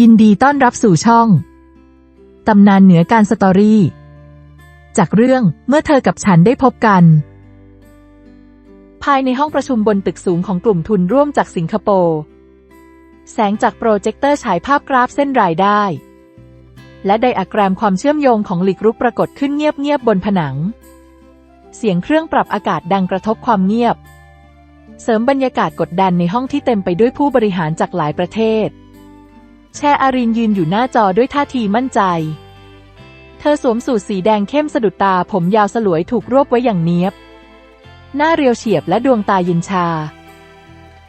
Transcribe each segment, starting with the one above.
ยินดีต้อนรับสู่ช่อง ตำนานเหนือการสตอรี่ จากเรื่องเมื่อเธอกับฉันได้พบกัน ภายในห้องประชุมบนตึกสูงของกลุ่มทุนร่วมจากสิงคโปร์แสงจากโปรเจคเตอร์ฉายภาพกราฟเส้นรายได้ และไดอะแกรมความเชื่อมโยงของหลีกรุกปรากฏขึ้นเงียบๆบนผนัง เสียงเครื่องปรับอากาศดังกระทบความเงียบ เสริมบรรยากาศกดดันในห้องที่เต็มไปด้วยผู้บริหารจากหลายประเทศ แชอารินยืนอยู่หน้าจอด้วยท่าทีมั่นใจ เธอสวมสูทสีแดงเข้มสะดุดตาผมยาวสลวยถูกรวบไว้อย่างเนียบ หน้าเรียวเฉียบและดวงตาเย็นชา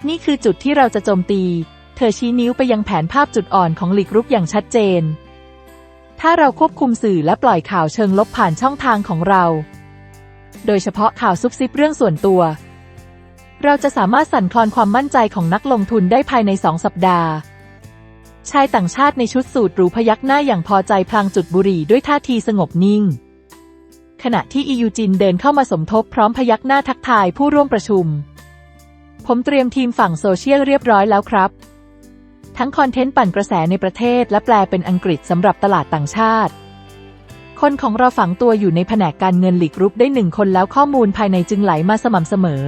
นี่คือจุดที่เราจะโจมตี เธอชี้นิ้วไปยังแผนภาพจุดอ่อนของหลีกรุกอย่างชัดเจน ถ้าเราควบคุมสื่อและปล่อยข่าวเชิงลบผ่านช่องทางของเรา โดยเฉพาะข่าวซุบซิบเรื่องส่วนตัว เราจะสามารถสั่นคลอนความมั่นใจของนักลงทุนได้ภายในสองสัปดาห์ ชายต่างชาติในชุดสูทหรูพยักหน้าอย่างพอใจพลางจุดบุหรี่ด้วยท่าทีสงบนิ่ง ขณะที่อียูจินเดินเข้ามาสมทบพร้อมพยักหน้าทักทายผู้ร่วมประชุม ผมเตรียมทีมฝั่งโซเชียลเรียบร้อยแล้วครับ ทั้งคอนเทนต์ปั่นกระแสในประเทศและแปลเป็นอังกฤษสำหรับตลาดต่างชาติ คนของเราฝังตัวอยู่ในแผนกการเงินหลีกรุกได้หนึ่งคนแล้วข้อมูลภายในจึงไหลมาสม่ำเสมอ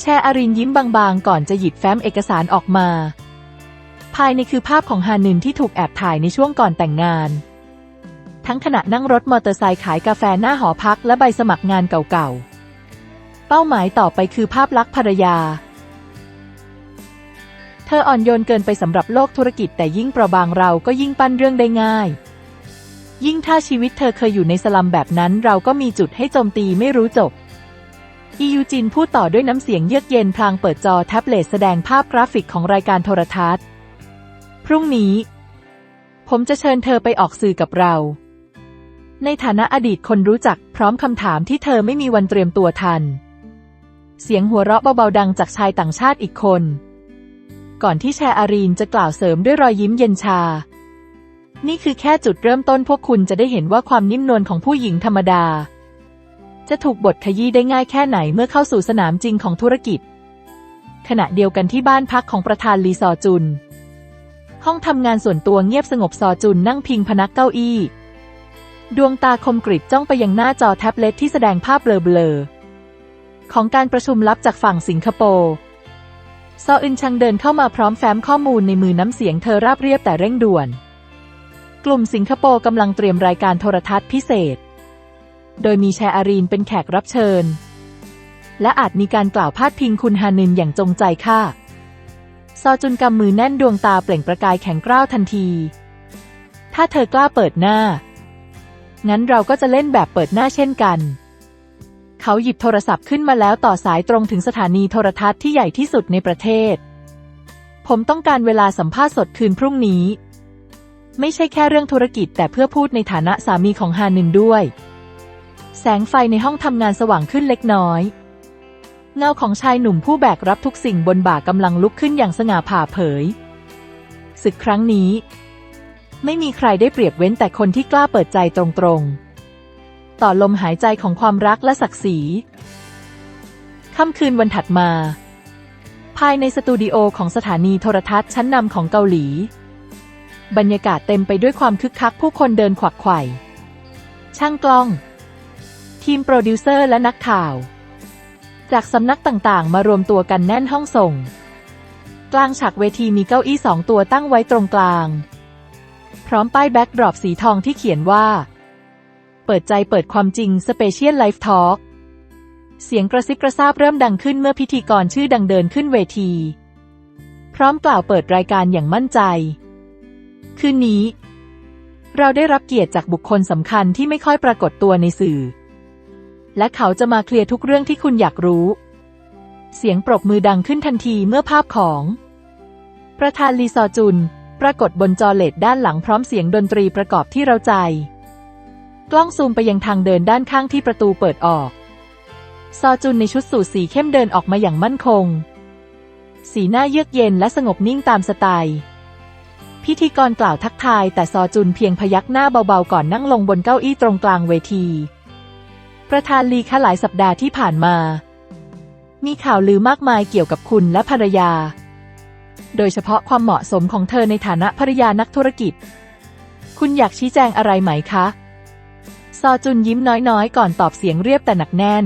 แชร์อรินยิ้มบางๆ ก่อนจะหยิบแฟ้มเอกสารออกมา ภายในคือภาพของฮานินที่ถูกแอบถ่ายในช่วงก่อนแต่งงาน ทั้งขณะนั่งรถมอเตอร์ไซค์ขายกาแฟหน้าหอพักและใบสมัครงานเก่าๆ เป้าหมายต่อไปคือภาพลักษณ์ภรรยา เธออ่อนโยนเกินไปสำหรับโลกธุรกิจแต่ยิ่งเปราะบางเราก็ยิ่งปั้นเรื่องได้ง่าย ยิ่งถ้าชีวิตเธอเคยอยู่ในสลัมแบบนั้นเราก็มีจุดให้โจมตีไม่รู้จบอียูจินพูดต่อด้วยน้ำเสียงเยือกเย็นพลางเปิดจอแท็บเล็ตแสดงภาพกราฟิกของรายการโทรทัศน์ รุ่งนี้ ผมจะเชิญเธอไปออกสื่อกับเรา ในฐานะอดีตคนรู้จักพร้อมคำถามที่เธอไม่มีวันเตรียมตัวทัน เสียงหัวเราะเบาๆดังจากชายต่างชาติอีกคน ก่อนที่แชร์อารีนจะกล่าวเสริมด้วยรอยยิ้มเย็นชา นี่คือแค่จุดเริ่มต้นพวกคุณจะได้เห็นว่าความนิ่มนวลของผู้หญิงธรรมดา จะถูกบทขยี้ได้ง่ายแค่ไหนเมื่อเข้าสู่สนามจริงของธุรกิจ ขณะเดียวกันที่บ้านพักของประธานลีซอจุน ห้องทำงานส่วนตัวเงียบสงบซอจุนนั่งพิงพนักเก้าอี้ ดวงตาคมกริบจ้องไปยังหน้าจอแท็บเล็ตที่แสดงภาพเบลอๆของการประชุมลับจากฝั่งสิงคโปร์ซออึนชังเดินเข้ามาพร้อมแฟ้มข้อมูลในมือน้ำเสียงเธอราบเรียบแต่เร่งด่วน กลุ่มสิงคโปร์กำลังเตรียมรายการโทรทัศน์พิเศษ โดยมีแชร์อารีนเป็นแขกรับเชิญ และอาจมีการกล่าวพาดพิงคุณฮานินอย่างจงใจค่ะ ซอจุนกำมือแน่นดวงตาเปล่งประกายแข็งกร้าวทันที ถ้าเธอกล้าเปิดหน้า งั้นเราก็จะเล่นแบบเปิดหน้าเช่นกัน เขาหยิบโทรศัพท์ขึ้นมาแล้วต่อสายตรงถึงสถานีโทรทัศน์ที่ใหญ่ที่สุดในประเทศ ผมต้องการเวลาสัมภาษณ์สดคืนพรุ่งนี้ ไม่ใช่แค่เรื่องธุรกิจแต่เพื่อพูดในฐานะสามีของฮานินด้วย แสงไฟในห้องทำงานสว่างขึ้นเล็กน้อย เงาของชายหนุ่มผู้แบกรับทุกสิ่งบนบ่ากำลังลุกขึ้นอย่างสง่าผ่าเผย ศึกครั้งนี้ ไม่มีใครได้เปรียบเว้นแต่คนที่กล้าเปิดใจตรงๆ ต่อลมหายใจของความรักและศักดิ์ศรีค่ำคืนวันถัดมา ภายในสตูดิโอของสถานีโทรทัศน์ชั้นนำของเกาหลี บรรยากาศเต็มไปด้วยความคึกคักผู้คนเดินขวักไขว่ช่างกล้อง ทีมโปรดิวเซอร์และนักข่าว จากสำนักต่างๆ มารวมตัวกันแน่นห้องส่ง กลางฉากเวทีมีเก้าอี้สองตัวตั้งไว้ตรงกลาง พร้อมป้ายแบ็กดรอปสีทองที่เขียนว่า เปิดใจเปิดความจริง Special Life Talk เสียงกระซิบกระซาบเริ่มดังขึ้นเมื่อพิธีกรชื่อดังเดินขึ้นเวที พร้อมกล่าวเปิดรายการอย่างมั่นใจ คืนนี้ เราได้รับเกียรติจากบุคคลสำคัญที่ไม่ค่อยปรากฏตัวในสื่อ และเขาจะมาเคลียร์ทุกเรื่องที่คุณอยากรู้ เสียงปรบมือดังขึ้นทันทีเมื่อภาพของ ประธานลีซอจุน ปรากฏบนจอเลดด้านหลังพร้อมเสียงดนตรีประกอบที่เราใจ กล้องซูมไปยังทางเดินด้านข้างที่ประตูเปิดออก ซอจุนในชุดสูทสีเข้มเดินออกมาอย่างมั่นคง สีหน้าเยือกเย็นและสงบนิ่งตามสไตล์พิธีกรกล่าวทักทายแต่ซอจุนเพียงพยักหน้าเบาๆก่อนนั่งลงบนเก้าอี้ตรงกลางเวที ประธานลีคะหลายสัปดาห์ที่ผ่านมา มีข่าวลือมากมายเกี่ยวกับคุณและภรรยา โดยเฉพาะความเหมาะสมของเธอในฐานะภรรยานักธุรกิจ คุณอยากชี้แจงอะไรไหมคะ ซอจุนยิ้มน้อยๆ ก่อนตอบเสียงเรียบแต่หนักแน่น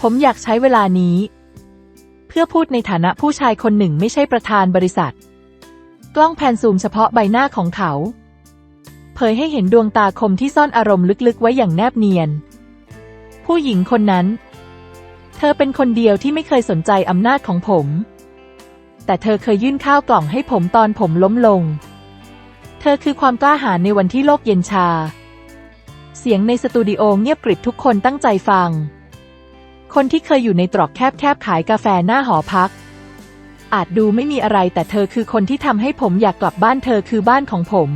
ผมอยากใช้เวลานี้ เพื่อพูดในฐานะผู้ชายคนหนึ่งไม่ใช่ประธานบริษัท กล้องแพนซูมเฉพาะใบหน้าของเขา เผยให้เห็นดวงตาคมที่ซ่อนอารมณ์ลึกๆ ไว้อย่างแนบเนียน ผู้หญิงคนนั้น เธอเป็นคนเดียวที่ไม่เคยสนใจอำนาจของผม แต่เธอเคยยื่นข้าวกล่องให้ผมตอนผมล้มลง เธอคือความกล้าหาญในวันที่โลกเย็นชา เสียงในสตูดิโอเงียบกริบทุกคนตั้งใจฟัง คนที่เคยอยู่ในตรอกแคบๆขายกาแฟหน้าหอพัก อาจดูไม่มีอะไรแต่เธอคือคนที่ทำให้ผมอยากกลับบ้านเธอคือบ้านของผม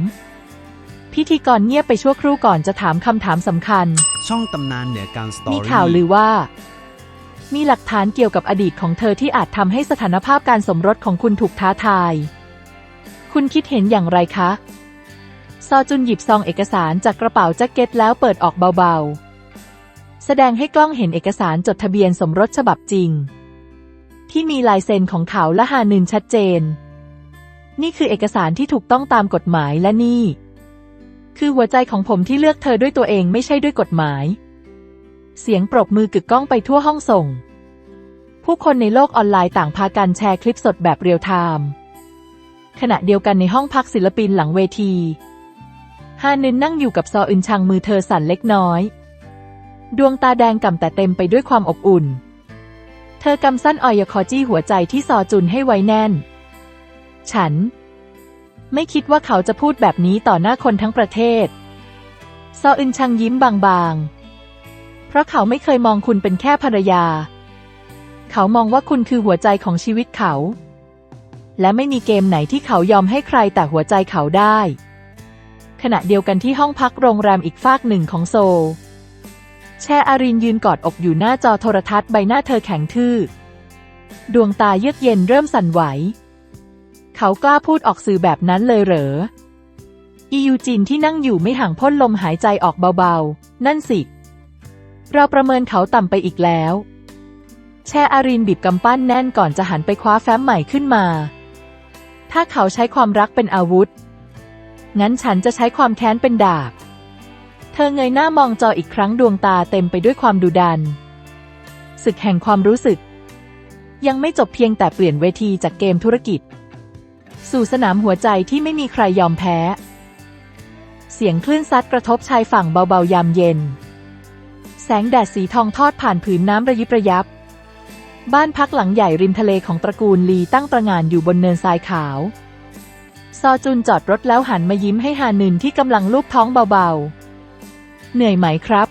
พิธีกรเงียบไปชั่วครู่ก่อนจะถามคำถามสำคัญ ช่องตำนานเหนือการสตอมีรี่ข่าวลือว่า มีหลักฐานเกี่ยวกับอดีตของเธอที่อาจทำให้สถานภาพการสมรสของคุณถูกท้าทาย คุณคิดเห็นอย่างไรคะ ซอจุนหยิบซองเอกสารจากกระเป๋าแจ็คเก็ตแล้วเปิดออกเบาๆ แสดงให้กล้องเห็นเอกสารจดทะเบียนสมรสฉบับจริง ที่มีลายเซ็นของเขาและฮานึนชัดเจน นี่คือเอกสารที่ถูกต้องตามกฎหมายและนี่ คือหัวใจของผมที่เลือกเธอด้วยตัวเองไม่ใช่ด้วยกฎหมาย เสียงปรบมือกึกก้องไปทั่วห้องส่ง ผู้คนในโลกออนไลน์ต่างพากันแชร์คลิปสดแบบเรียลไทม์ขณะเดียวกันในห้องพักศิลปินหลังเวทีฮานึนนั่งอยู่กับซออึนชังมือเธอสั่นเล็กน้อย ดวงตาแดงก่ำแต่เต็มไปด้วยความอบอุ่น เธอกำสั้นออยคอจี้หัวใจที่ซอจุนให้ไว้แน่น ฉัน ไม่คิดว่าเขาจะพูดแบบนี้ต่อหน้าคนทั้งประเทศ ซออึนชังยิ้มบางๆ เพราะเขาไม่เคยมองคุณเป็นแค่ภรรยา เขามองว่าคุณคือหัวใจของชีวิตเขา และไม่มีเกมไหนที่เขายอมให้ใครแต่หัวใจเขาได้ ขณะเดียวกันที่ห้องพักโรงแรมอีกฟากหนึ่งของโซลแช่อารินยืนกอดอกอยู่หน้าจอโทรทัศน์ใบหน้าเธอแข็งทื่อ ดวงตาเยือกเย็นเริ่มสั่นไหว เขากล้าพูดออกสื่อแบบนั้นเลยเหรอ อียูจินที่นั่งอยู่ไม่ห่างพ่นลมหายใจออกเบาๆ นั่นสิ เราประเมินเขาต่ำไปอีกแล้ว แช่อารินบีบกำปั้นแน่นก่อนจะหันไปคว้าแฟ้มใหม่ขึ้นมา ถ้าเขาใช้ความรักเป็นอาวุธ งั้นฉันจะใช้ความแค้นเป็นดาบ เธอเงยหน้ามองจออีกครั้งดวงตาเต็มไปด้วยความดุดัน ศึกแห่งความรู้สึก ยังไม่จบเพียงแต่เปลี่ยนเวทีจากเกมธุรกิจ สู่สนามหัวใจที่ไม่มีใครยอมแพ้ เสียงคลื่นซัดกระทบชายฝั่งเบาๆยามเย็น แสงแดดสีทองทอดผ่านผืนน้ำระยิบระยับ บ้านพักหลังใหญ่ริมทะเลของตระกูลลีตั้งประงานอยู่บนเนินทรายขาว ซอจุนจอดรถแล้วหันมายิ้มให้ฮานึนที่กำลังลูบท้องเบาๆ เหนื่อยไหมครับ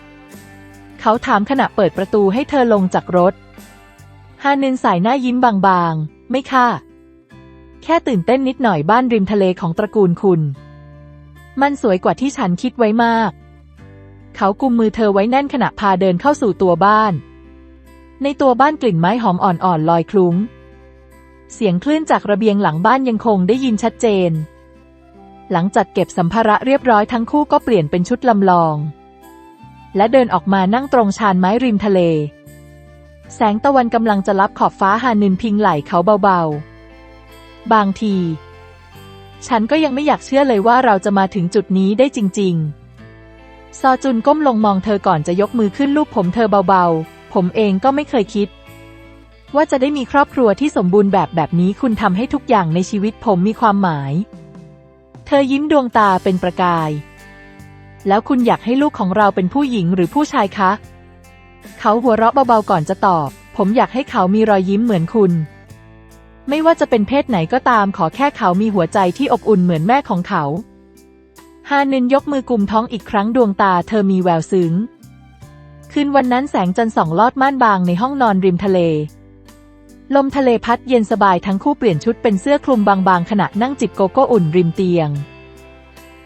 เขาถามขณะเปิดประตูให้เธอลงจากรถฮานึนสายหน้ายิ้มบางๆ ไม่ค่ะ แค่ตื่นเต้นนิดหน่อยบ้านริมทะเลของตระกูลคุณ มันสวยกว่าที่ฉันคิดไว้มาก เขากุมมือเธอไว้แน่นขณะพาเดินเข้าสู่ตัวบ้าน ในตัวบ้านกลิ่นไม้หอมอ่อนๆลอยคลุ้ง เสียงคลื่นจากระเบียงหลังบ้านยังคงได้ยินชัดเจน หลังจัดเก็บสัมภาระเรียบร้อยทั้งคู่ก็เปลี่ยนเป็นชุดลำลอง และเดินออกมานั่งตรงชานไม้ริมทะเล แสงตะวันกำลังจะลับขอบฟ้าหานินพิงไหล่เขาเบาๆ บางที ฉันก็ยังไม่อยากเชื่อเลยว่าเราจะมาถึงจุดนี้ได้จริง ๆ ซอจุนก้มลงมองเธอก่อนจะยกมือขึ้นลูบผมเธอเบาๆ ผมเองก็ไม่เคยคิด ว่าจะได้มีครอบครัวที่สมบูรณ์แบบแบบนี้คุณทำให้ทุกอย่างในชีวิตผมมีความหมาย เธอยิ้มดวงตาเป็นประกาย แล้วคุณอยากให้ลูกของเราเป็นผู้หญิงหรือผู้ชายคะ เขาหัวเราะเบาๆก่อนจะตอบ ผมอยากให้เขามีรอยยิ้มเหมือนคุณ ไม่ว่าจะเป็นเพศไหนก็ตามขอแค่เขามีหัวใจที่อบอุ่นเหมือนแม่ของเขา ฮานินยกมือกุมท้องอีกครั้งดวงตาเธอมีแววซึ้ง คืนวันนั้นแสงจันทร์ส่องลอดม่านบางในห้องนอนริมทะเล ลมทะเลพัดเย็นสบายทั้งคู่เปลี่ยนชุดเป็นเสื้อคลุมบางๆ ขณะนั่งจิบโกโก้อุ่นริมเตียง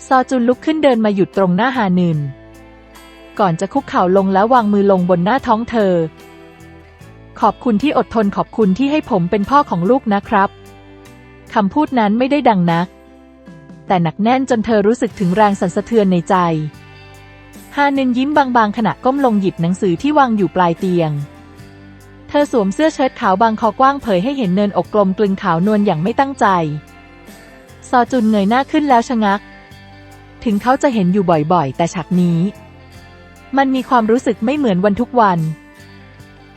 ซอจุนลุกขึ้นเดินมาหยุดตรงหน้าฮานิน ก่อนจะคุกเข่าลงแล้ววางมือลงบนหน้าท้องเธอ ขอบคุณที่อดทนขอบคุณที่ให้ผมเป็นพ่อของลูกนะครับคำพูดนั้นไม่ได้ดังนัก แต่หนักแน่นจนเธอรู้สึกถึงแรงสั่นสะเทือนในใจ ฮานินยิ้มบางๆ ขณะก้มลงหยิบหนังสือที่วางอยู่ปลายเตียง เธอสวมเสื้อเชิ้ตขาวบางคอกว้างเผยให้เห็นเนินอกกลมกลึงขาวนวลอย่างไม่ตั้งใจ ซอจุนเงยหน้าขึ้นแล้วชะงัก ถึงเขาจะเห็นอยู่บ่อยๆ แต่ฉากนี้ มันมีความรู้สึกไม่เหมือนวันทุกวัน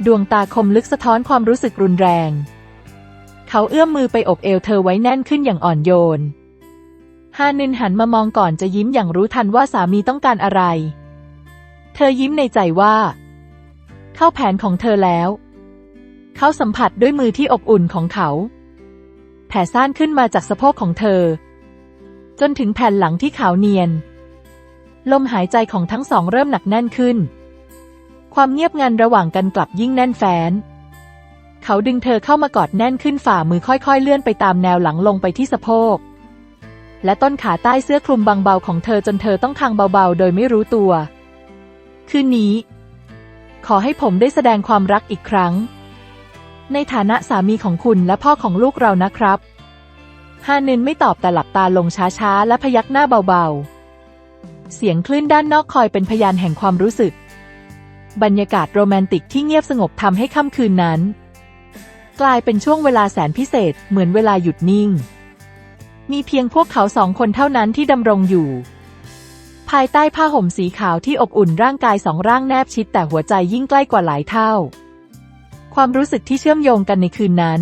ดวงตาคมลึกสะท้อนความรู้สึกรุนแรง เขาเอื้อมมือไปอบเอวเธอไว้แน่นขึ้นอย่างอ่อนโยน ฮานินหันมามองก่อนจะยิ้มอย่างรู้ทันว่าสามีต้องการอะไร เธอยิ้มในใจว่า เข้าแผนของเธอแล้ว เขาสัมผัสด้วยมือที่อบอุ่นของเขา แผ่ซ่านขึ้นมาจากสะโพกของเธอ จนถึงแผ่นหลังที่ขาวเนียน ลมหายใจของทั้งสองเริ่มหนักแน่นขึ้น ความเงียบงันระหว่างกันกลับยิ่งแน่นแฟ้น เขาดึงเธอเข้ามากอดแน่นขึ้นฝ่ามือค่อยๆ เลื่อนไปตามแนวหลังลงไปที่สะโพก และต้นขาใต้เสื้อคลุมบางเบาของเธอจนเธอต้องคางเบาๆ โดยไม่รู้ตัว คืนนี้ ขอให้ผมได้แสดงความรักอีกครั้ง ในฐานะสามีของคุณและพ่อของลูกเรานะครับ ฮานินไม่ตอบแต่หลับตาลงช้าๆ และพยักหน้าเบาๆ เสียงคลื่นด้านนอกคอยเป็นพยานแห่งความรู้สึก บรรยากาศโรแมนติกที่เงียบสงบทำให้ค่ำคืนนั้น กลายเป็นช่วงเวลาแสนพิเศษเหมือนเวลาหยุดนิ่ง มีเพียงพวกเขาสองคนเท่านั้นที่ดำรงอยู่ ภายใต้ผ้าห่มสีขาวที่อบอุ่นร่างกายสองร่างแนบชิดแต่หัวใจยิ่งใกล้กว่าหลายเท่า ความรู้สึกที่เชื่อมโยงกันในคืนนั้น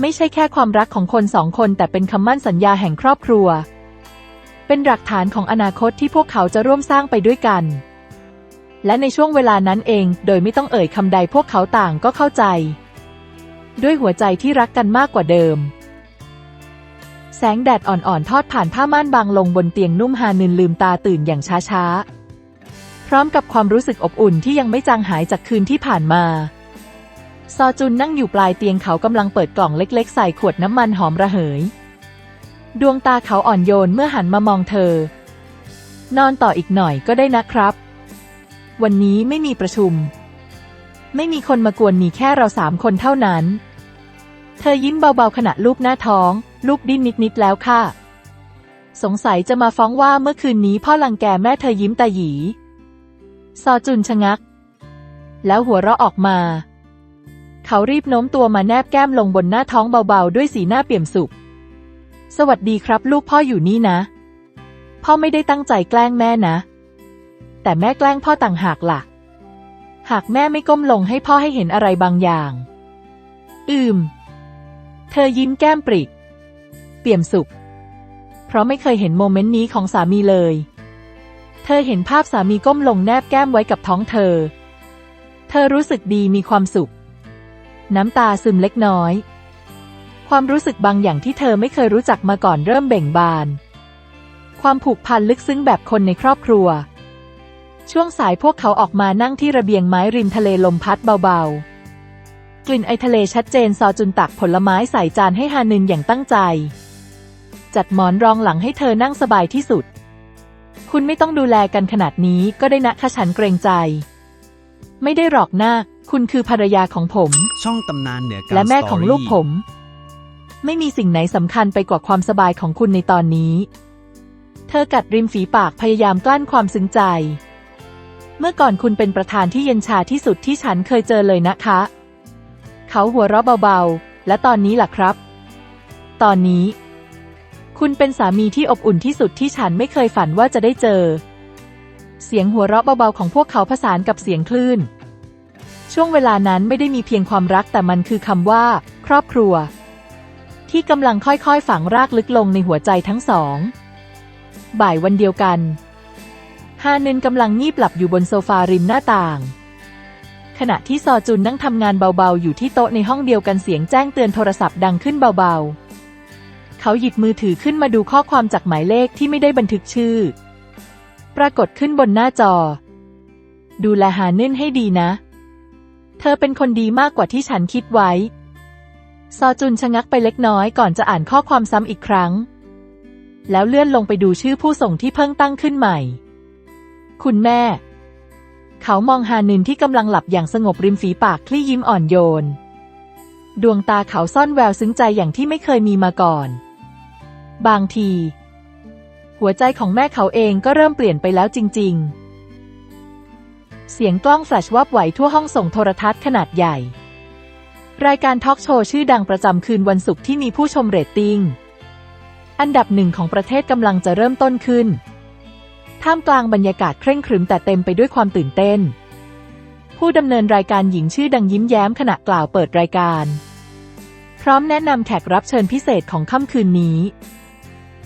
ไม่ใช่แค่ความรักของคนสองคนแต่เป็นคำมั่นสัญญาแห่งครอบครัว เป็นหลักฐานของอนาคตที่พวกเขาจะร่วมสร้างไปด้วยกัน และในช่วงเวลานั้นเอง โดยไม่ต้องเอ่ยคำใดพวกเขาต่างก็เข้าใจ ด้วยหัวใจที่รักกันมากกว่าเดิม แสงแดดอ่อนๆ ทอดผ่านผ้าม่านบางลงบนเตียงนุ่มฮานึนลืมตาตื่นอย่างช้าๆ พร้อมกับความรู้สึกอบอุ่นที่ยังไม่จางหายจากคืนที่ผ่านมา ซอจุนนั่งอยู่ปลายเตียงเขากำลังเปิดกล่องเล็ก ๆ ใส่ขวดน้ำมันหอมระเหย ดวงตาเขาอ่อนโยนเมื่อหันมามองเธอนอนต่ออีกหน่อยก็ได้นะครับ วันนี้ไม่มีประชุม ไม่มีคนมากวนมีแค่เราสามคนเท่านั้น เธอยิ้มเบาๆขณะลูบหน้าท้อง ลูกดิ้นนิดๆแล้วค่ะ สงสัยจะมาฟ้องว่าเมื่อคืนนี้พ่อลังแกแม่เธอยิ้มตาหยี ซอจุนชะงัก แล้วหัวเราะออกมา เขารีบโน้มตัวมาแนบแก้มลงบนหน้าท้องเบาๆ ด้วยสีหน้าเปี่ยมสุข สวัสดีครับ ลูกพ่ออยู่นี่นะ พ่อไม่ได้ตั้งใจแกล้งแม่นะ แต่แม่แกล้งพ่อต่างหากล่ะ หากแม่ไม่ก้มลงให้พ่อให้เห็นอะไรบางอย่าง อืม เธอยิ้มแก้มปริเปี่ยมสุข เพราะไม่เคยเห็นโมเมนต์นี้ของสามีเลย เธอเห็นภาพสามีก้มลงแนบแก้มไว้กับท้องเธอ เธอรู้สึกดีมีความสุข น้ำตาซึมเล็กน้อย ความรู้สึกบางอย่างที่เธอไม่เคยรู้จักมาก่อนเริ่มเบ่งบาน ความผูกพันลึกซึ้งแบบคนในครอบครัว ช่วงสายพวกเขาออกมานั่งที่ระเบียงไม้ริมทะเลลมพัดเบาๆ กลิ่นไอทะเลชัดเจนซอจุนตักผลไม้ใส่จานให้ฮานึนอย่างตั้งใจ จัดหมอนรองหลังให้เธอนั่งสบายที่สุด คุณไม่ต้องดูแลกันขนาดนี้ก็ได้นะคะฉันเกรงใจ ไม่ได้หรอกหน้า คุณคือภรรยาของผม ช่องตำนานเหนือการและแม่สตของรี่ลูกผม ไม่มีสิ่งไหนสำคัญไปกว่าความสบายของคุณในตอนนี้ เธอกัดริมฝีปากพยายามกลั้นความซึ้งใจเมื่อก่อนคุณเป็นประธานที่เย็นชาที่สุดที่ฉันเคยเจอเลยนะคะ เขาหัวเราะเบาๆ และตอนนี้ล่ะครับ ตอนนี้ คุณเป็นสามีที่อบอุ่นที่สุดที่ฉันไม่เคยฝันว่าจะได้เจอ เสียงหัวเราะเบาๆของพวกเขาผสานกับเสียงคลื่น ช่วงเวลานั้นไม่ได้มีเพียงความรักแต่มันคือคำว่า ครอบครัว ที่กำลังค่อยๆฝังรากลึกลงในหัวใจทั้งสอง บ่ายวันเดียวกัน ฮานึนกำลังงีบหลับอยู่บนโซฟาริมหน้าต่าง ขณะที่ซอจุนนั่งทำงานเบาๆ อยู่ที่โต๊ะในห้องเดียวกันเสียงแจ้งเตือนโทรศัพท์ดังขึ้นเบาๆ เขาหยิบมือถือขึ้นมาดูข้อความจากหมายเลขที่ไม่ได้บันทึกชื่อ ปรากฏขึ้นบนหน้าจอ ดูแลฮานึนให้ดีนะ เธอเป็นคนดีมากกว่าที่ฉันคิดไว้ ซอจุนชะงักไปเล็กน้อยก่อนจะอ่านข้อความซ้ำอีกครั้ง แล้วเลื่อนลงไปดูชื่อผู้ส่งที่เพิ่งตั้งขึ้นใหม่ คุณแม่ เขามองฮานินที่กำลังหลับอย่างสงบริมฝีปากคลี่ยิ้มอ่อนโยน ดวงตาเขาซ่อนแววซึ้งใจอย่างที่ไม่เคยมีมาก่อน บางที หัวใจของแม่เขาเองก็เริ่มเปลี่ยนไปแล้วจริง ๆ เสียงกล้องแฟลชวับไหวทั่วห้องส่งโทรทัศน์ขนาดใหญ่ รายการทอล์กโชว์ชื่อดังประจำคืนวันศุกร์ที่มีผู้ชมเรตติ้งอันดับหนึ่งของประเทศกำลังจะเริ่มต้นขึ้น ท่ามกลางบรรยากาศเคร่งครึมแต่เต็มไปด้วยความตื่นเต้น ผู้ดำเนินรายการหญิงชื่อดังยิ้มแย้มขณะกล่าวเปิดรายการ พร้อมแนะนำแขกรับเชิญพิเศษของค่ำคืนนี้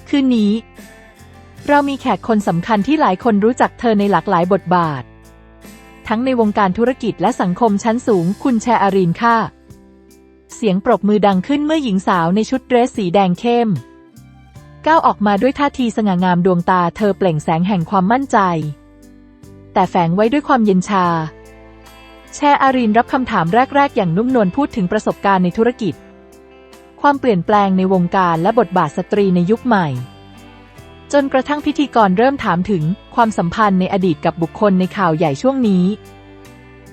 คืนนี้ เรามีแขกคนสำคัญที่หลายคนรู้จักเธอในหลากหลายบทบาท ทั้งในวงการธุรกิจและสังคมชั้นสูง คุณแชอารีนค่ะ เสียงปรบมือดังขึ้นเมื่อหญิงสาวในชุดเดรสสีแดงเข้ม ก้าวออกมาด้วยท่าทีสง่างามดวงตาเธอเปล่งแสงแห่งความมั่นใจ แต่แฝงไว้ด้วยความเย็นชา แชอารีนรับคำถามแรก ๆ อย่างนุ่มนวลพูดถึงประสบการณ์ในธุรกิจ ความเปลี่ยนแปลงในวงการและบทบาทสตรีในยุคใหม่ จนกระทั่งพิธีกรเริ่มถามถึงความสัมพันธ์ในอดีตกับบุคคลในข่าวใหญ่ช่วงนี้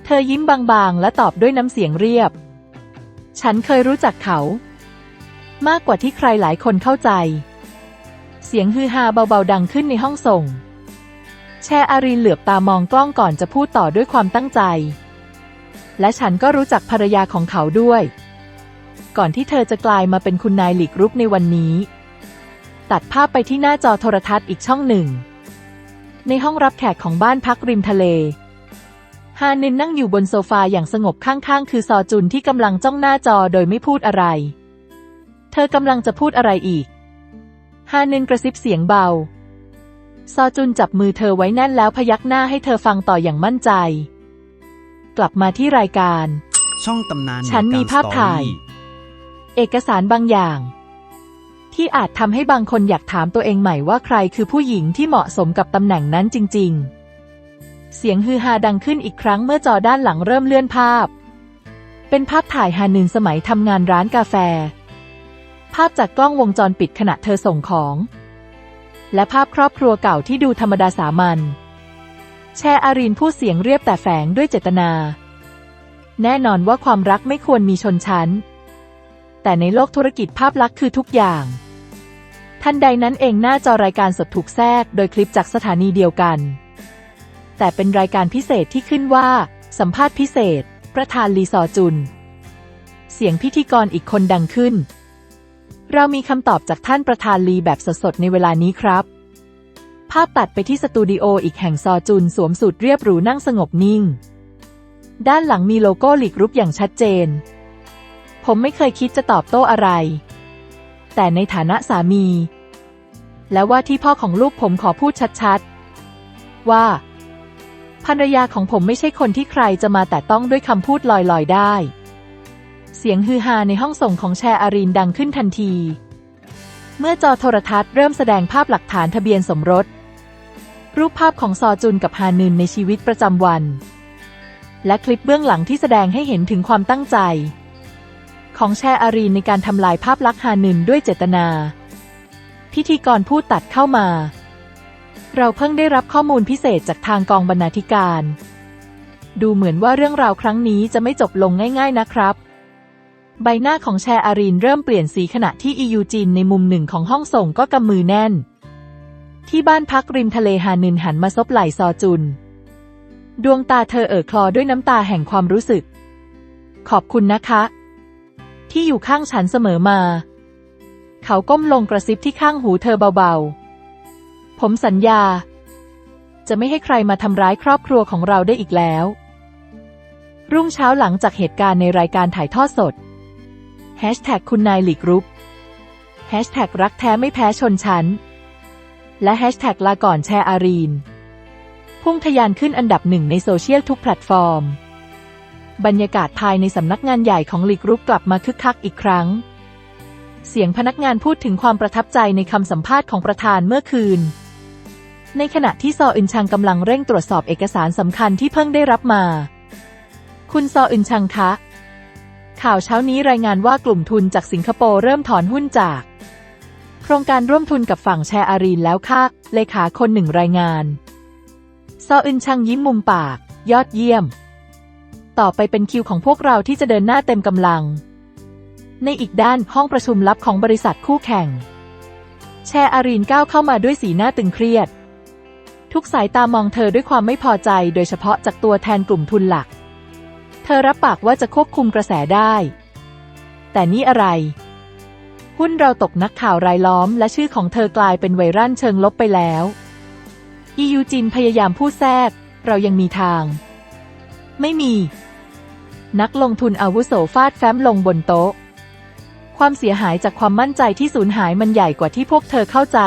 เธอยิ้มบางๆ และตอบด้วยน้ำเสียงเรียบ ฉันเคยรู้จักเขา มากกว่าที่ใครหลายคนเข้าใจ เสียงฮือฮาเบาๆดังขึ้นในห้องส่ง แชอารีนเหลือบตามองกล้องก่อนจะพูดต่อด้วยความตั้งใจ และฉันก็รู้จักภรรยาของเขาด้วย ก่อนที่เธอจะกลายมาเป็นคุณนายหลีกรุปในวันนี้ ตัดภาพไปที่หน้าจอโทรทัศน์อีกช่องหนึ่ง ในห้องรับแขกของบ้านพักริมทะเล ฮานินนั่งอยู่บนโซฟาอย่างสงบข้างๆ คือซอจุนที่กำลังจ้องหน้าจอโดยไม่พูดอะไร เธอกำลังจะพูดอะไรอีก ฮานินกระซิบเสียงเบา ซอจุนจับมือเธอไว้แน่นแล้วพยักหน้าให้เธอฟังต่ออย่างมั่นใจ กลับมาที่รายการ ช่องตำนานฉันมีภาพถ่าย เอกสารบางอย่าง ที่อาจทำให้บางคนอยากถามตัวเองใหม่ว่าใครคือผู้หญิงที่เหมาะสมกับตำแหน่งนั้นจริง ๆ เสียงฮือฮาดังขึ้นอีกครั้งเมื่อจอด้านหลังเริ่มเลื่อนภาพ เป็นภาพถ่ายฮานินสมัยทำงานร้านกาแฟ ภาพจากกล้องวงจรปิดขณะเธอส่งของ และภาพครอบครัวเก่าที่ดูธรรมดาสามัญแชร์อารีนพูดเสียงเรียบแต่แฝงด้วยเจตนา แน่นอนว่าความรักไม่ควรมีชนชั้น แต่ในโลกธุรกิจภาพลักษณ์คือทุกอย่าง ทันใดนั้นเองหน้าจอรายการสดถูกแทรกโดยคลิปจากสถานีเดียวกัน แต่เป็นรายการพิเศษที่ขึ้นว่า สัมภาษณ์พิเศษ ประธานลีซอจุน เสียงพิธีกรอีกคนดังขึ้น เรามีคำตอบจากท่านประธานลีแบบสดๆในเวลานี้ครับ ภาพตัดไปที่สตูดิโออีกแห่งซอจุนสวมสูทเรียบหรูนั่งสงบนิ่ง ด้านหลังมีโลโก้หลีกรุปอย่างชัดเจน ผมไม่เคยคิดจะตอบโต้อะไร แต่ในฐานะสามี และว่าที่พ่อของลูกผมขอพูดชัดๆ ว่าภรรยาของผมไม่ใช่คนที่ใครจะมาแต่ต้องด้วยคำพูดลอยๆได้ เสียงฮือฮาในห้องส่งของแชร์อารีนดังขึ้นทันที เมื่อจอโทรทัศน์เริ่มแสดงภาพหลักฐานทะเบียนสมรส รูปภาพของซอจุนกับฮานึนในชีวิตประจำวัน และคลิปเบื้องหลังที่แสดงให้เห็นถึงความตั้งใจ ของแชร์อารีนในการทำลายภาพลักษณ์ฮานึนด้วยเจตนา พิธีกรพูดตัดเข้ามา เราเพิ่งได้รับข้อมูลพิเศษจากทางกองบรรณาธิการดูเหมือนว่าเรื่องราวครั้งนี้จะไม่จบลงง่าย ๆนะครับ ใบหน้าของแชร์อารีนเริ่มเปลี่ยนสีขณะที่อียูจินในมุมหนึ่งของห้องส่งก็กำมือแน่น ที่บ้านพักริมทะเลฮานึนหันมาซบไหล่ซอจุน ดวงตาเธอเอ่อคลอด้วยน้ำตาแห่งความรู้สึก ขอบคุณนะคะ ที่อยู่ข้างฉันเสมอมา เขาก้มลงกระซิบที่ข้างหูเธอเบาๆ ผมสัญญา จะไม่ให้ใครมาทำร้ายครอบครัวของเราได้อีกแล้วรุ่งเช้าหลังจากเหตุการณ์ในรายการถ่ายทอดสด แฮชแท็กคุณนายหลีกรุปแฮชแท็กรักแท้ไม่แพ้ชนชั้น และแฮชแท็กลาก่อนแชร์อารีน พุ่งทะยานขึ้นอันดับหนึ่งในโซเชียลทุกแพลตฟอร์ม บรรยากาศภายในสำนักงานใหญ่ของหลีกรุปกลับมาคึกคักอีกครั้ง เสียงพนักงานพูดถึงความประทับใจในคำสัมภาษณ์ของประธานเมื่อคืน ในขณะที่ซออึนชังกำลังเร่งตรวจสอบเอกสารสำคัญที่เพิ่งได้รับมา คุณซออึนชังคะ ข่าวเช้านี้รายงานว่ากลุ่มทุนจากสิงคโปร์เริ่มถอนหุ้นจาก โครงการร่วมทุนกับฝั่งแชร์อารีนแล้วค่ะ เลขาคนหนึ่งรายงาน ซออึนชังยิ้มมุมปาก ยอดเยี่ยม ต่อไปเป็นคิวของพวกเราที่จะเดินหน้าเต็มกำลัง ในอีกด้านห้องประชุมลับของบริษัทคู่แข่ง แชร์อารีนก้าวเข้ามาด้วยสีหน้าตึงเครียด ทุกสายตามองเธอด้วยความไม่พอใจ โดยเฉพาะจากตัวแทนกลุ่มทุนหลัก เธอรับปากว่าจะควบคุมกระแสได้ แต่นี่อะไร หุ้นเราตกนักข่าวรายล้อม และชื่อของเธอกลายเป็นไวรัลเชิงลบไปแล้วอียูจินพยายามพูดแทรก เรายังมีทาง ไม่มี นักลงทุนอาวุโสฟาดแฟ้มลงบนโต๊ะ ความเสียหายจากความมั่นใจที่สูญหายมันใหญ่กว่าที่พวกเธอเข้าใจ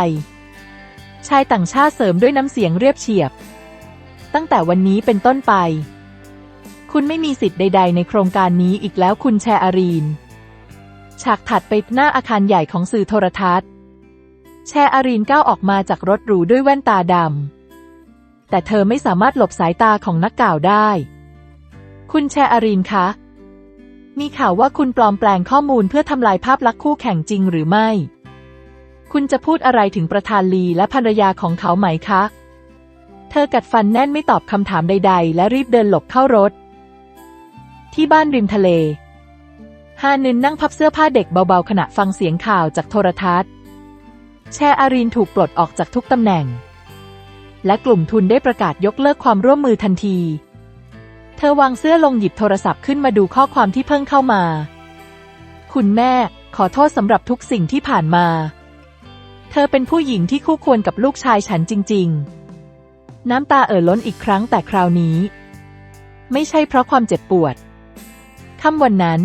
ชายต่างชาติเสริมด้วยน้ำเสียงเรียบเฉียบ ตั้งแต่วันนี้เป็นต้นไป คุณไม่มีสิทธิ์ใด ๆ ในโครงการนี้อีกแล้วคุณแชร์อารีน ฉากถัดไปหน้าอาคารใหญ่ของสื่อโทรทัศน์ แชร์อารีนก้าวออกมาจากรถหรูด้วยแว่นตาดำ แต่เธอไม่สามารถหลบสายตาของนักข่าวได้ คุณแชร์อารีนคะ มีข่าวว่าคุณปลอมแปลงข้อมูลเพื่อทำลายภาพลักษณ์คู่แข่งจริงหรือไม่ คุณจะพูดอะไรถึงประธานลีและภรรยาของเขาไหมคะ เธอกัดฟันแน่นไม่ตอบคำถามใด ๆ และรีบเดินหลบเข้ารถ ที่บ้านริมทะเลฮานินนั่งพับเสื้อผ้าเด็กเบาๆ ขณะฟังเสียงข่าวจากโทรทัศน์ แชร์อารีนถูกปลดออกจากทุกตำแหน่ง และกลุ่มทุนได้ประกาศยกเลิกความร่วมมือทันที เธอวางเสื้อลงหยิบโทรศัพท์ขึ้นมาดูข้อความที่เพิ่งเข้ามา คุณแม่ขอโทษสำหรับทุกสิ่งที่ผ่านมา เธอเป็นผู้หญิงที่คู่ควรกับลูกชายฉันจริง ๆ น้ำตาเอ่อล้นอีกครั้งแต่คราวนี้ ไม่ใช่เพราะความเจ็บปวด ค่ำวันนั้น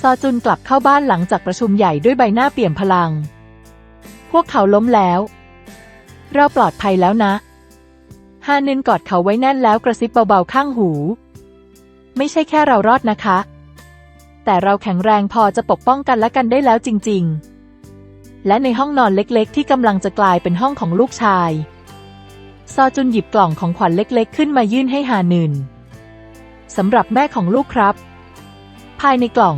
ซอจุนกลับเข้าบ้านหลังจากประชุมใหญ่ด้วยใบหน้าเปี่ยมพลัง พวกเขาล้มแล้ว เราปลอดภัยแล้วนะฮานินกอดเขาไว้แน่นแล้วกระซิบเบาๆข้างหู ไม่ใช่แค่เรารอดนะคะ แต่เราแข็งแรงพอจะปกป้องกันและกันได้แล้วจริง ๆ และในห้องนอนเล็กๆ ที่กำลังจะกลายเป็นห้องของลูกชาย ซอจุนหยิบกล่องของขวัญเล็กๆ ขึ้นมายื่นให้ฮานิน สำหรับแม่ของลูกครับ ภายในกล่อง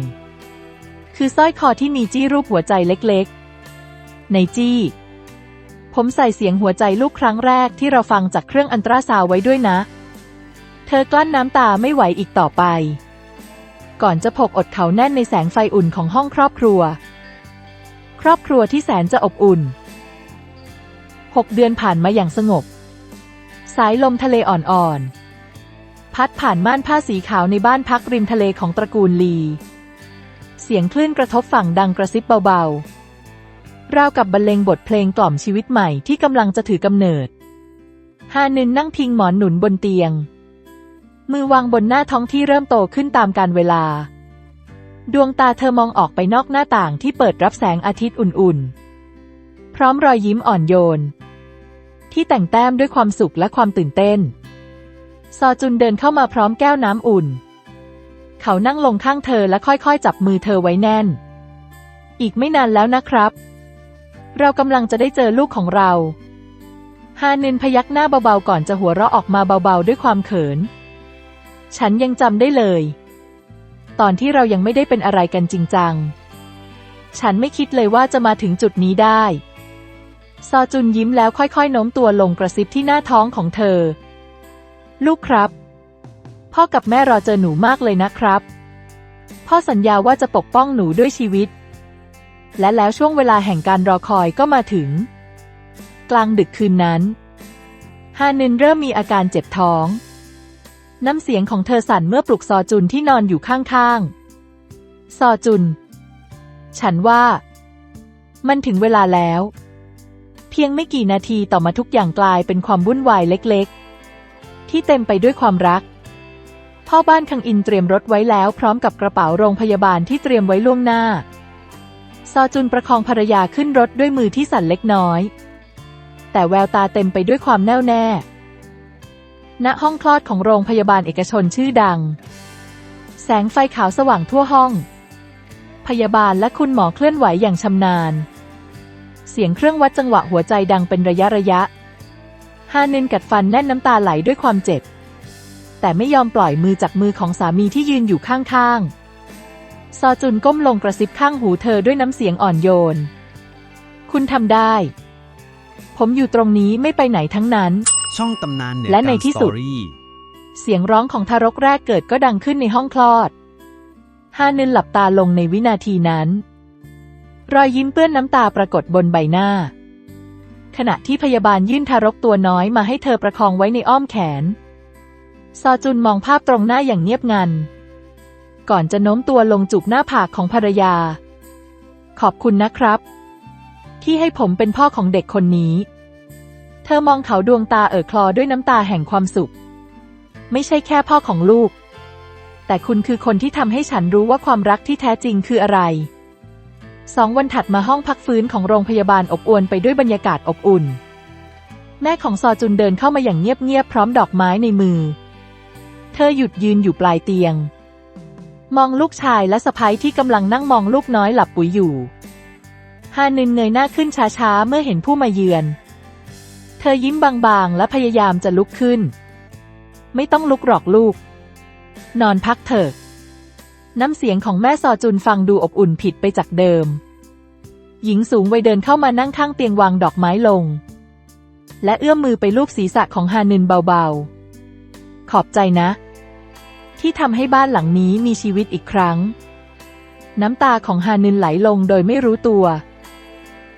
คือสร้อยคอที่มีจี้รูปหัวใจเล็กๆ ในจี้ ผมใส่เสียงหัวใจลูกครั้งแรกที่เราฟังจากเครื่องอันตราซาวไว้ด้วยนะ เธอกลั้นน้ำตาไม่ไหวอีกต่อไป ก่อนจะพกอดเขาแน่นในแสงไฟอุ่นของห้องครอบครัว ครอบครัวที่แสนจะอบอุ่นหกเดือนผ่านมาอย่างสงบ สายลมทะเลอ่อนๆ พัดผ่านม่านผ้าสีขาวในบ้านพักริมทะเลของตระกูลลี เสียงคลื่นกระทบฝั่งดังกระซิบเบาๆ ราวกับบรรเลงบทเพลงกล่อมชีวิตใหม่ที่กำลังจะถือกำเนิด ฮานินนั่งพิงหมอนหนุนบนเตียง มือวางบนหน้าท้องที่เริ่มโตขึ้นตามกาลเวลา ดวงตาเธอมองออกไปนอกหน้าต่างที่เปิดรับแสงอาทิตย์อุ่นๆ พร้อมรอยยิ้มอ่อนโยน ที่แต่งแต้มด้วยความสุขและความตื่นเต้น ซอจุนเดินเข้ามาพร้อมแก้วน้ำอุ่น เขานั่งลงข้างเธอและค่อยๆ จับมือเธอไว้แน่น อีกไม่นานแล้วนะครับ เรากำลังจะได้เจอลูกของเราฮานินพยักหน้าเบาๆก่อนจะหัวเราะออกมาเบาๆด้วยความเขิน ฉันยังจำได้เลย ตอนที่เรายังไม่ได้เป็นอะไรกันจริงจัง ฉันไม่คิดเลยว่าจะมาถึงจุดนี้ได้ ซอจุนยิ้มแล้วค่อยๆโน้มตัวลงกระซิบที่หน้าท้องของเธอ ลูกครับ พ่อกับแม่รอเจอหนูมากเลยนะครับ พ่อสัญญาว่าจะปกป้องหนูด้วยชีวิต และแล้วช่วงเวลาแห่งการรอคอยก็มาถึง กลางดึกคืนนั้นฮานินเริ่มมีอาการเจ็บท้อง น้ำเสียงของเธอสั่นเมื่อปลุกซอจุนที่นอนอยู่ข้างๆ ซอจุน ฉันว่า มันถึงเวลาแล้ว เพียงไม่กี่นาทีต่อมาทุกอย่างกลายเป็นความวุ่นวายเล็กๆ ที่เต็มไปด้วยความรัก พ่อบ้านคังอินเตรียมรถไว้แล้วพร้อมกับกระเป๋าโรงพยาบาลที่เตรียมไว้ล่วงหน้า ซอจุนประคองภรรยาขึ้นรถด้วยมือที่สั่นเล็กน้อย แต่แววตาเต็มไปด้วยความแน่วแน่ ณห้องคลอดของโรงพยาบาลเอกชนชื่อดัง แสงไฟขาวสว่างทั่วห้อง พยาบาลและคุณหมอเคลื่อนไหวอย่างชำนาญ เสียงเครื่องวัดจังหวะหัวใจดังเป็นระยะระยะ ฮานินกัดฟันแน่นน้ำตาไหลด้วยความเจ็บ แต่ไม่ยอมปล่อยมือจากมือของสามีที่ยืนอยู่ข้างๆ ซอจุนก้มลงกระซิบข้างหูเธอด้วยน้ำเสียงอ่อนโยน คุณทำได้ ผมอยู่ตรงนี้ไม่ไปไหนทั้งนั้น ช่องตำนานเน็ตและในที่สุดสตอรี่เสียงร้องของทารกแรกเกิดก็ดังขึ้นในห้องคลอด ฮานินหลับตาลงในวินาทีนั้น รอยยิ้มเปื้อนน้ำตาปรากฏบนใบหน้า ขณะที่พยาบาลยื่นทารกตัวน้อยมาให้เธอประคองไว้ในอ้อมแขน ซอจุนมองภาพตรงหน้าอย่างเงียบงัน ก่อนจะโน้มตัวลงจูบหน้าผากของภรรยา ขอบคุณนะครับ ที่ให้ผมเป็นพ่อของเด็กคนนี้ เธอมองเขาดวงตาเอ่อคลอด้วยน้ำตาแห่งความสุข ไม่ใช่แค่พ่อของลูก แต่คุณคือคนที่ทำให้ฉันรู้ว่าความรักที่แท้จริงคืออะไร สองวันถัดมาห้องพักฟื้นของโรงพยาบาลอบอวลไปด้วยบรรยากาศอบอุ่น แม่ของซอจุนเดินเข้ามาอย่างเงียบๆพร้อมดอกไม้ในมือ เธอหยุดยืนอยู่ปลายเตียง มองลูกชายและสะพ้ายที่กำลังนั่งมองลูกน้อยหลับปุ๋ยอยู่ฮานึนเงยหน้าขึ้นช้าๆเมื่อเห็นผู้มาเยือน เธอยิ้มบางๆและพยายามจะลุกขึ้น ไม่ต้องลุกหรอกลูก นอนพักเถอะ น้ำเสียงของแม่ซอจุนฟังดูอบอุ่นผิดไปจากเดิม หญิงสูงวัยเดินเข้ามานั่งข้างเตียงวางดอกไม้ลง และเอื้อมมือไปลูบศีรษะของฮานึนเบาๆ ขอบใจนะ ที่ทำให้บ้านหลังนี้มีชีวิตอีกครั้ง น้ำตาของฮานึนไหลลงโดยไม่รู้ตัว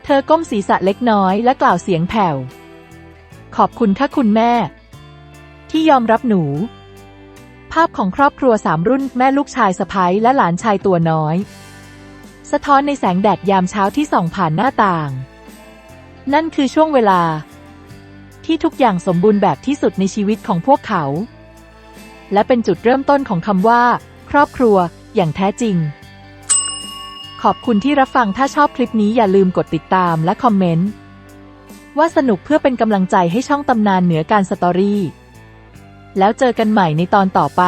เธอก้มศีรษะเล็กน้อยและกล่าวเสียงแผ่ว ขอบคุณค่ะคุณแม่ ที่ยอมรับหนู ภาพของครอบครัวสามรุ่นแม่ลูกชายสะพ้ยและหลานชายตัวน้อย สะท้อนในแสงแดดยามเช้าที่ส่องผ่านหน้าต่าง นั่นคือช่วงเวลา ที่ทุกอย่างสมบูรณ์แบบที่สุดในชีวิตของพวกเขา และเป็นจุดเริ่มต้นของคำว่า ครอบครัวอย่างแท้จริง ขอบคุณที่รับฟังถ้าชอบคลิปนี้อย่าลืมกดติดตามและคอมเมนต์ว่าสนุกเพื่อเป็นกำลังใจให้ช่องตำนานเหนือการสตอรี่ แล้วเจอกันใหม่ในตอนต่อไป